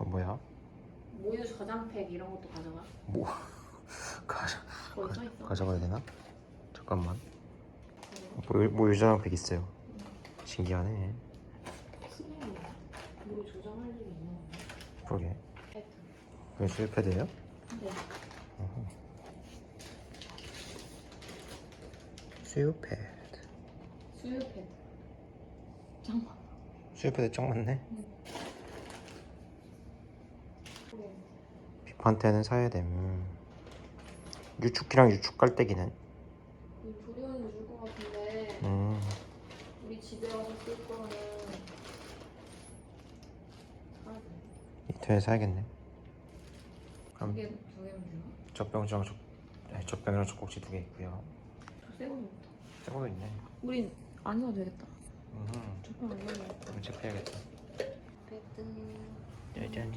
그건 뭐야? 모유 저장팩 이런 것도 가져가. 뭐 가져 거기 써 있어. 가져가야 되나? 잠깐만. 뭐, 뭐 유전팩 있어요. 신기하네. 신기하네. 모유 조정할 일이 있나? 그러게. 하여튼. 그게 수유 패드예요? 네. 수유 패드. 수유팩. 잠깐만. 수유 패드 짱 많네. 그래. 비판테는 사야 됨. 유축기랑 유축 깔때기는. 이 조리원이 줄것 같은데 음. 우리 집에 와서 쓸 거는 사야 돼. 이터에 사야겠네. 그럼 두개 두 개면 되나? 젖병이랑 젖, 아니, 젖병이랑 젖꼭지 두 개 있고요. 새 거는 없다. 새 거도 있네. 우린 안 사도 되겠다. 음. 저편 안 사도 그럼 체크해야겠다. 되겠다. 짜잔.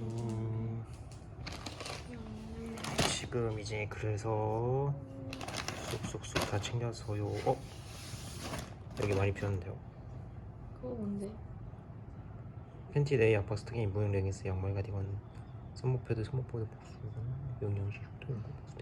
지금 이제 그래서 쏙쏙쏙 다 챙겨서요. 어? 여기 많이 비었는데요. 그거 뭔데? 팬티 레이 아파 스타킹 무용 레깅스 양말 가디건 손목 패드 손목 보드 복수 명령시 흉터 연구 복수